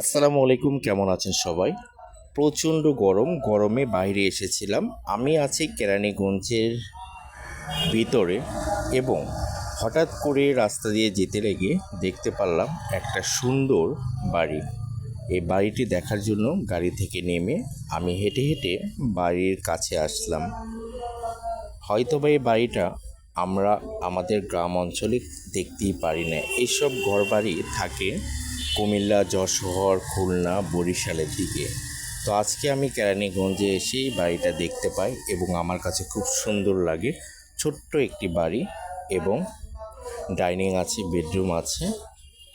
আসসালামু আলাইকুম, কেমন আছেন সবাই? প্রচণ্ড গরম, গরমে বাইরে এসেছিলাম। আমি আছি কেরানীগঞ্জের ভিতরে এবং হঠাৎ করে রাস্তা দিয়ে যেতে লেগে দেখতে পারলাম একটা সুন্দর বাড়ি। এই বাড়িটি দেখার জন্য গাড়ি থেকে নেমে আমি হেঁটে হেঁটে বাড়ির কাছে আসলাম। হয়তোবা এই বাড়িটা আমরা আমাদের গ্রাম অঞ্চলে দেখতেই পারি না। এইসব ঘরবাড়ি থাকে কুমিল্লা যশোহর খুলনা, বরিশালের দিকে। তো আজকে আমি কেরানীগঞ্জে এসেই বাড়িটা দেখতে পাই এবং আমার কাছে খুব সুন্দর লাগে। ছোট্ট একটি বাড়ি এবং ডাইনিং আছে, বেডরুম আছে,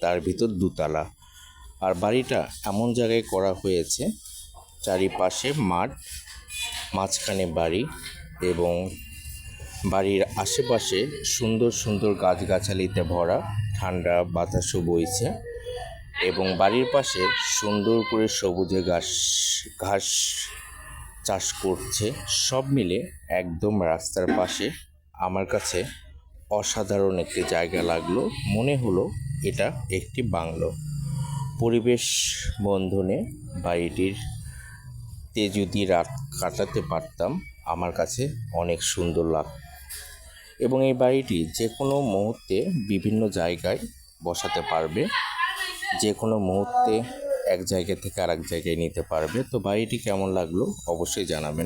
তার ভিতর দুতলা। আর বাড়িটা এমন জায়গায় করা হয়েছে, চারিপাশে মাঠ, মাঝখানে বাড়ি এবং বাড়ির আশেপাশে সুন্দর সুন্দর গাছগাছালিতে ভরা, ঠান্ডা বাতাসও বইছে। এবং বাড়ির পাশে সুন্দর করে সবুজে ঘাস ঘাস চাষ করছে। সব মিলে একদম রাস্তার পাশে আমার কাছে অসাধারণ একটি জায়গা লাগল। মনে হলো এটা একটি বাংলো। পরিবেশ বন্ধনে বাড়িটির তে যদি রাত কাটাতে পারতাম আমার কাছে অনেক সুন্দর লাগ, এবং এই বাড়িটি যে কোনো মুহূর্তে বিভিন্ন জায়গায় বসাতে পারবে। যে কোনো মুহূর্তে এক জায়গা থেকে আরেক জায়গায় নিতে পারবে। তো বাড়িটি কেমন লাগল? অবশ্যই জানাবেন।